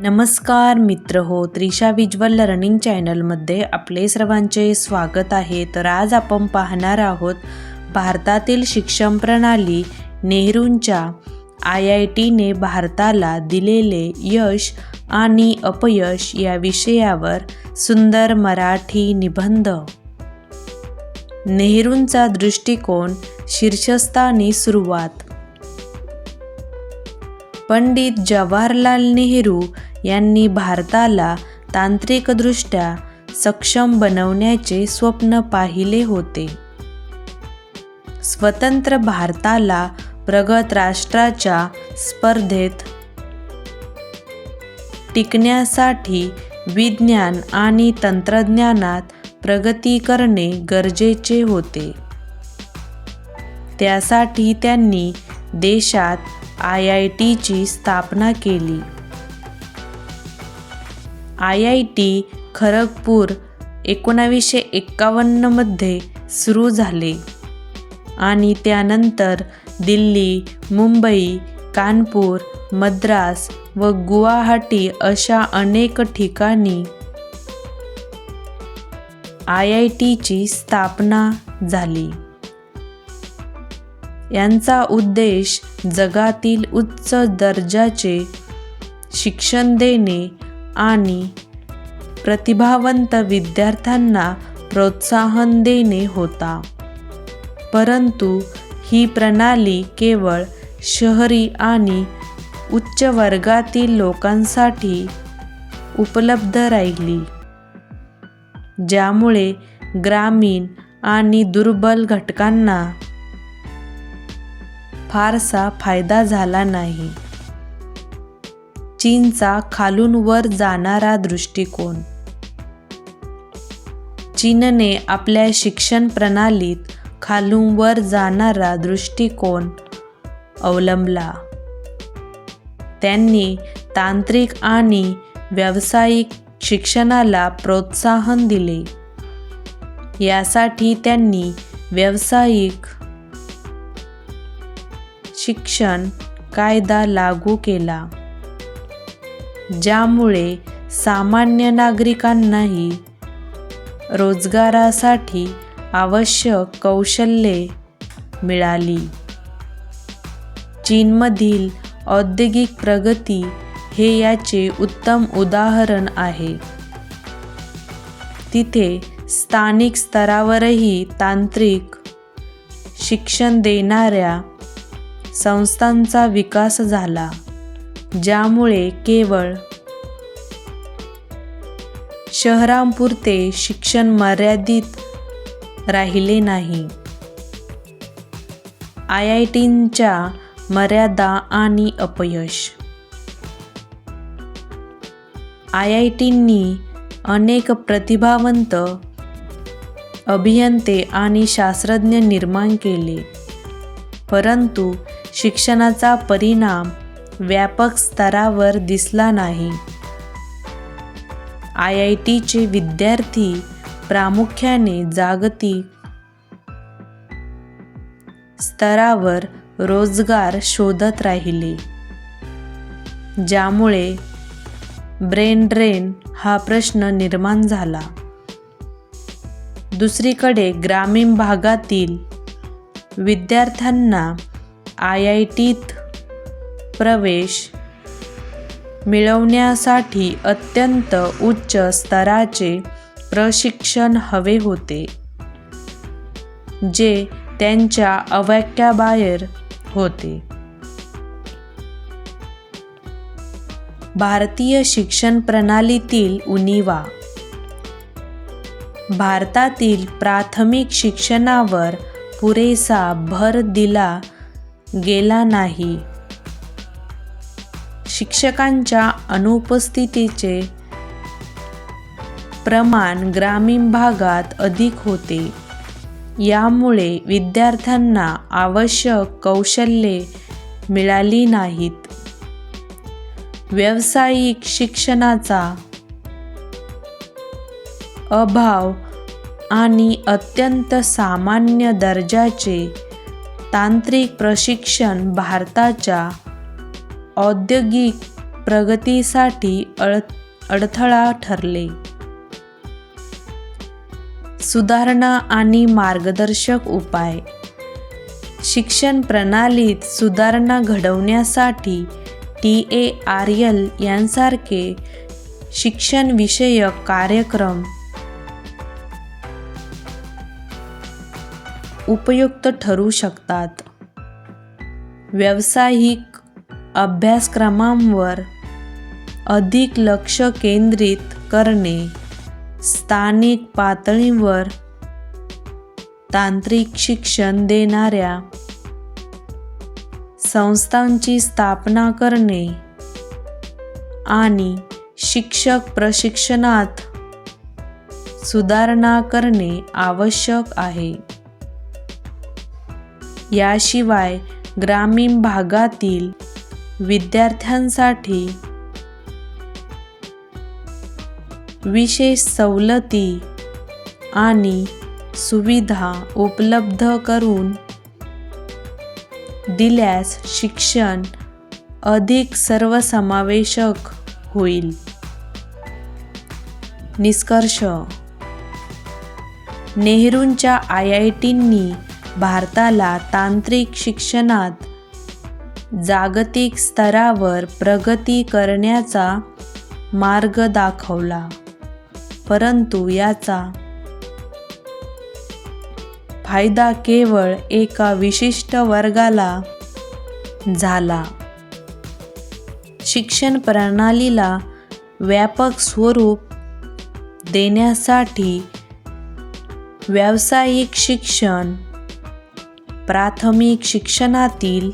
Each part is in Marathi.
नमस्कार मित्र हो त्रिशा विज्वल रनिंग चॅनलमध्ये आपले सर्वांचे स्वागत आहे. तर आज आपण पाहणार आहोत भारतातील शिक्षण प्रणाली नेहरूंच्या आय आय टीने भारताला दिलेले यश आणि अपयश या विषयावर सुंदर मराठी निबंध. नेहरूंचा दृष्टिकोन शीर्षस्थानी सुरुवात. पंडित जवाहरलाल नेहरू यांनी भारताला तांत्रिकदृष्ट्या सक्षम बनवण्याचे स्वप्न पाहिले होते. स्वतंत्र भारताला प्रगत राष्ट्राच्या स्पर्धेत टिकण्यासाठी विज्ञान आणि तंत्रज्ञानात प्रगती करणे गरजेचे होते. त्यासाठी त्यांनी देशात आय आय टीची स्थापना केली. आय आय टी खरगपूर एकोणावीसशे एक्कावन्नमध्ये सुरू झाले आणि त्यानंतर दिल्ली मुंबई कानपूर मद्रास व गुवाहाटी अशा अनेक ठिकाणी आय आय टीची स्थापना झाली. यांचा उद्देश जगातील उच्च दर्जाचे शिक्षण देणे आणि प्रतिभावंत विद्यार्थ्यांना प्रोत्साहन देणे होता. परंतु ही प्रणाली केवळ शहरी आणि उच्च वर्गातील लोकांसाठी उपलब्ध राहिली ज्यामुळे ग्रामीण आणि दुर्बल घटकांना फारसा फायदा झाला नाही. चीनचा खालून वर जाणारा दृष्टिकोन. चीनने आपल्या शिक्षण प्रणालीत खालून वर जाणारा दृष्टिकोन अवलंबला. त्यांनी तांत्रिक आणि व्यावसायिक शिक्षणाला प्रोत्साहन दिले. यासाठी त्यांनी व्यावसायिक शिक्षण कायदा लागू केला. ज्यामुळे सामान्य नागरिकांनाही रोजगारासाठी आवश्यक कौशल्ये मिळाली. चीनमधील औद्योगिक प्रगती हे याचे उत्तम उदाहरण आहे. तिथे स्थानिक स्तरावरही तांत्रिक शिक्षण देणाऱ्या संस्थांचा विकास झाला ज्यामुळे केवळ शहरांपुरते शिक्षण मर्यादित राहिले नाही. आय आय टींच्या मर्यादा आणि अपयश. आय आय टींनी अनेक प्रतिभावंत अभियंते आणि शास्त्रज्ञ निर्माण केले परंतु शिक्षणाचा परिणाम व्यापक स्तरावर दिसला नाही. आय आय टीचे विद्यार्थी प्रामुख्याने जागतिक स्तरावर रोजगार शोधत राहिले ज्यामुळे ब्रेन ड्रेन हा प्रश्न निर्माण झाला. दुसरीकडे ग्रामीण भागातील विद्यार्थ्यांना आय आय टीत प्रवेश मिळवण्यासाठी अत्यंत उच्च स्तराचे प्रशिक्षण हवे होते जे त्यांच्या अवाक्याबाहेर होते. भारतीय शिक्षण प्रणालीतील उणीवा. भारतातील प्राथमिक शिक्षणावर पुरेसा भर दिला गेला नाही. शिक्षकांच्या अनुपस्थितीचे प्रमाण ग्रामीण भागात अधिक होते. यामुळे विद्यार्थ्यांना आवश्यक कौशल्ये मिळाली नाहीत. व्यावसायिक शिक्षणाचा अभाव आणि अत्यंत सामान्य दर्जाचे तांत्रिक प्रशिक्षण भारताच्या औद्योगिक प्रगतीसाठी अड अडथळा ठरले. सुधारणा आणि मार्गदर्शक उपाय. शिक्षण प्रणालीत सुधारणा घडवण्यासाठी टी ए आर एल यांसारखे शिक्षणविषयक कार्यक्रम उपयुक्त ठरू शकतात. व्यावसायिक अभ्यासक्रमांवर अधिक लक्ष केंद्रित करणे. स्थानिक पातळीवर तांत्रिक शिक्षण देणाऱ्या संस्थांची स्थापना करणे. आणि शिक्षक प्रशिक्षणात सुधारणा करणे आवश्यक आहे. याशिवाय ग्रामीण भागातील विद्यार्थ्यांसाठी विशेष सवलती आणि सुविधा उपलब्ध करून दिल्यास शिक्षण अधिक सर्वसमावेशक होईल. निष्कर्ष. नेहरूंच्या आय आय टींनी भारताला तांत्रिक शिक्षणात जागतिक स्तरावर प्रगती करण्याचा मार्ग दाखवला. परंतु याचा फायदा केवळ एका विशिष्ट वर्गाला झाला. शिक्षण प्रणालीला व्यापक स्वरूप देण्यासाठी व्यावसायिक शिक्षण प्राथमिक शिक्षणातील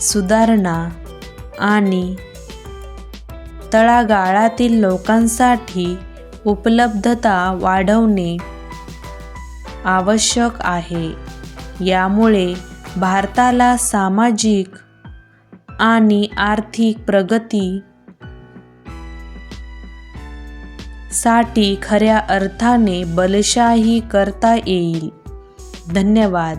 सुधारणा आणि तळागाळातील लोकांसाठी उपलब्धता वाढवणे आवश्यक आहे. यामुळे भारताला सामाजिक आणि आर्थिक प्रगती साठी खऱ्या अर्थाने बलशाही करता येईल. धन्यवाद.